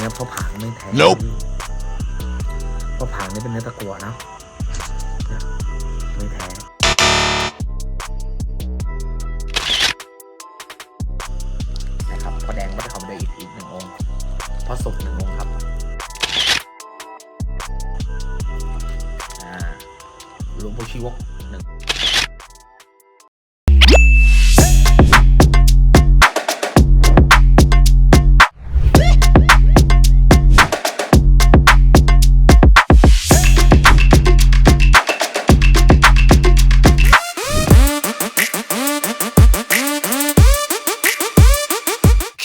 เนี้ยพ่อผางไม่แท้ Nope พ่อผางนี่เป็นเนื้อตะกัวนะนะไม่แท้นะครับพ่อแดงก็จะเข้ามาด้วยอีกอีกหนึ่งองค์พ่อสุกหนึ่งองค์ครับอ่าหลวงปู่ชีวก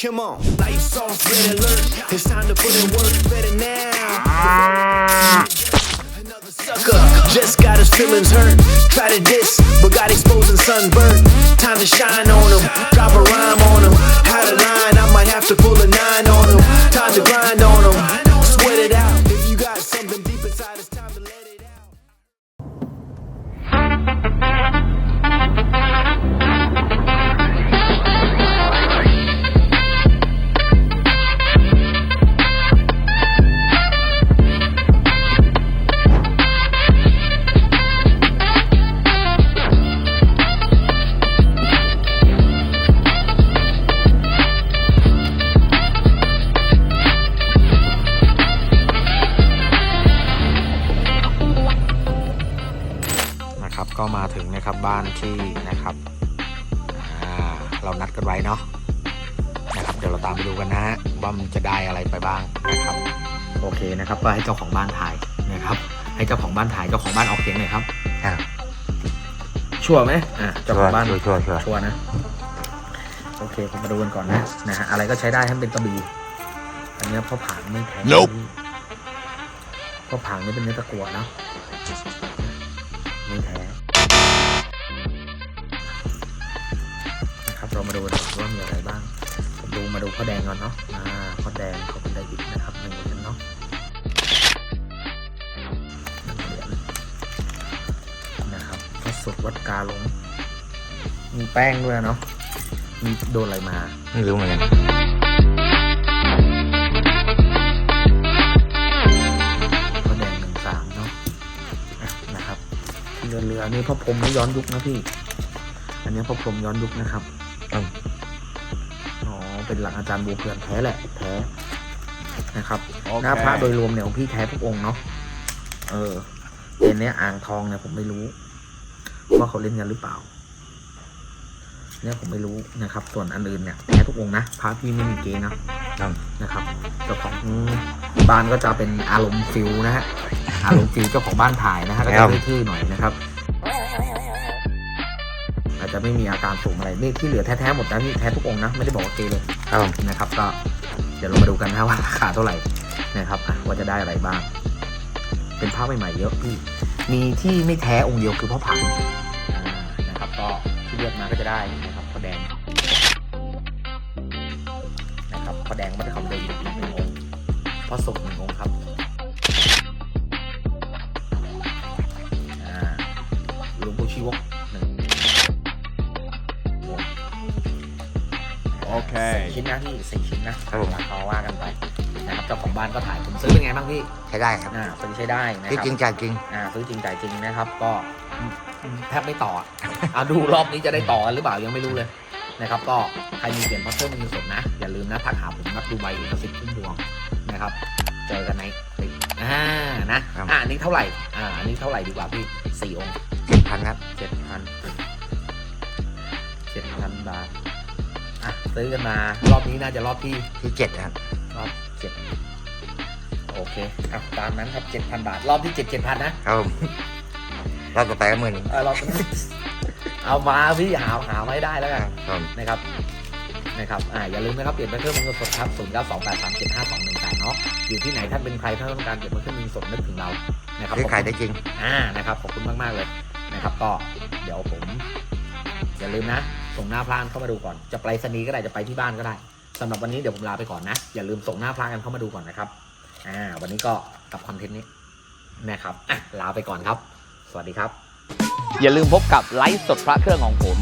Come on, lights off, red alert. It's time to put in work better now. Another sucker just got his feelings hurt. Try to diss, but got exposed and sunburned. Time to shine on him, drop a rhyme on him. Had a line, I might have to pull a nine on him. Time to grind ก็มาถึงนะครับบ้านที่นะครับอ่าเรานัดกันไว้เนาะนะครับเดี๋ยวเราตามไปดูกันนะฮะว่ามันจะได้อะไรไปบ้างนะครับโอเคนะครับ ก็ให้เจ้าของบ้านถ่ายนะครับให้เจ้าของบ้านถ่ายเจ้าของบ้านออกเสียงหน่อยครับอ่าชัวร์ไหมอ่าเจ้าของบ้านชัวร์ชัวร์ชัวร์ชัวร์นะโอเคผมมาดูกันก่อนนะนะฮะอะไรก็ใช้ได้ให้มันเป็นกระบี่อันเนี้ยพ่อผางไม่แท้ Nope พ่อผางนี่เป็นเนื้อตะกัวเนาะ ดูกันก่อนว่ามีอะไรบ้างผมดูมาดูพ่อแดงก่อนเนาะอ่าพ่อแดงเขาเป็นไดบิดนะครับหนึ่งเหรียญเนาะหนึ่งเหรียญนะครับพระสุดวัดกาหลง มีแป้งด้วยเนาะ มีโดนอะไรมา ไม่รู้เหมือนกันพ่อแดงหนึ่งสามเนาะอะนะครับที่เรือเรือนี่พ่อพรหมไม่ย้อนยุคนะพี่ อันนี้พ่อพรหมย้อนยุคนะครับ อืมอ๋อ เป็นหลังอาจารย์บูเพื่อนแท้แหละ แท้นะครับหน้าพระโดยรวมเนี่ยของพี่แท้ทุกองค์เนาะ เออเป็นเนี้ยอ่างทองเนี่ยผมไม่รู้ ว่าเขาเล่นกันหรือเปล่า เนี่ยผมไม่รู้นะครับ ส่วนอันอื่นเนี่ยแท้ทุกองค์นะพระพี่ไม่มีเกณฑ์นะอืมนะครับ เจ้าของบ้านก็จะเป็นอารมณ์ฟิลนะฮะ อารมณ์ฟิลเจ้าของบ้านถ่ายนะฮะก็จะทื่อๆหน่อยนะครับอา จจะไม่มีอาการสูงอะไรนี่ที่เหลือแท้ๆหมดนะพี่แท้ทุกองค์นะ ไม่ได้บอกว่าเกย์เลยครับผมนะครับ ก็เดี๋ยวเรามาดูกันนะว่าราคาเท่าไหร่นะครับอะว่าจะได้อะไรบ้าง เป็นผ้าใหม่ๆเยอะพี่มีที่ไม่แท้องค์เดียวคือพ่อผังอ่านะครับ ก็ที่เลือกมาก็จะได้นะครับพ่อแดงนะครับพ่อแดงก็จะคำเดิมอีกหนึ่งองค์พ่อสุกหนึ่งองค์ครับ เค สี่ชิ้นนะพี่สี่ชิ้นนะครับผมราคาว่ากันไปนะครับเจ้าของบ้านก็ถ่ายผมซื้อเป็นไงบ้างพี่ใช้ได้ครับอ่าซื้อใช้ได้นะที่ครับจริงจ่ายจริง อ่าซื้อจริงจ่ายจริงนะครับ ก็แทบไม่ต่ออะ เอาดูรอบนี้จะได้ต่อกันหรือเปล่ายังไม่รู้เลยนะครับ ก็ใครมีเปลี่ยนพัซเซิลมีสดนะ อย่าลืมนะทักหาผมนัดดูใบเอกสิทธิ์พุ่มพวงนะครับ เจอกันในติดอ่านะครับ อ่าอันนี้เท่าไหร่อ่าอันนี้เท่าไหร่ดีกว่าพี่สี่องค์ เจ็ดพันครับ เจ็ดพันเจ็ดพันบาทอะ ซื้อกันมา รอบนี้น่าจะรอบที่ที่เจ็ดครับรอบเจ็ดโอเคอะตามนั้นครับเจ็ดพันบาท รอบที่เจ็ดเจ็ดพันนะครับผมรอบต่อไปก็หมื่นหนึ่งเออรอบเอามาพี่หาหาไม่ได้แล้วกันครับผมนะครับนะครับ อ่า อย่าลืมนะครับ เปลี่ยนไปเครื่องมือสดครับศูนย์เก้าสองแปดสามเจ็ดห้าสองหนึ่งแปดเนาะ อยู่ที่ไหนท่านเป็นใครถ้าต้องการเปลี่ยนไปเครื่องมือสดนึกถึงเรา นะครับซื้อขายได้จริง อ่า นะครับ ขอบคุณมากมาก ๆ เลย นะครับ ก็ เดี๋ยวผม อย่าลืมนะ ส่งหน้าพลานเข้ามาดูก่อน จะไปรษณีย์ก็ได้จะไปที่บ้านก็ได้สำหรับวันนี้เดี๋ยวผมลาไปก่อนนะ อย่าลืมส่งหน้าพลานกันเข้ามาดูก่อนนะครับอ่าวันนี้ก็กับคอนเทนต์นี้นะครับอะลาไปก่อนครับ สวัสดีครับ อย่าลืมพบกับไลฟ์สดพระเครื่องของผม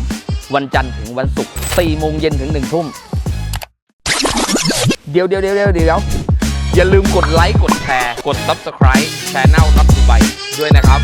วันจันทร์ถึงวันศุกร์4โมงเย็นถึง1ทุ่มเดี๋ยวเดี๋ยวเดี๋ยวเดี๋ยวเดี๋ยวอย่าลืมกดไลค์กดแชร์ กด Subscribe Channel รับดูไบด้วยนะครับ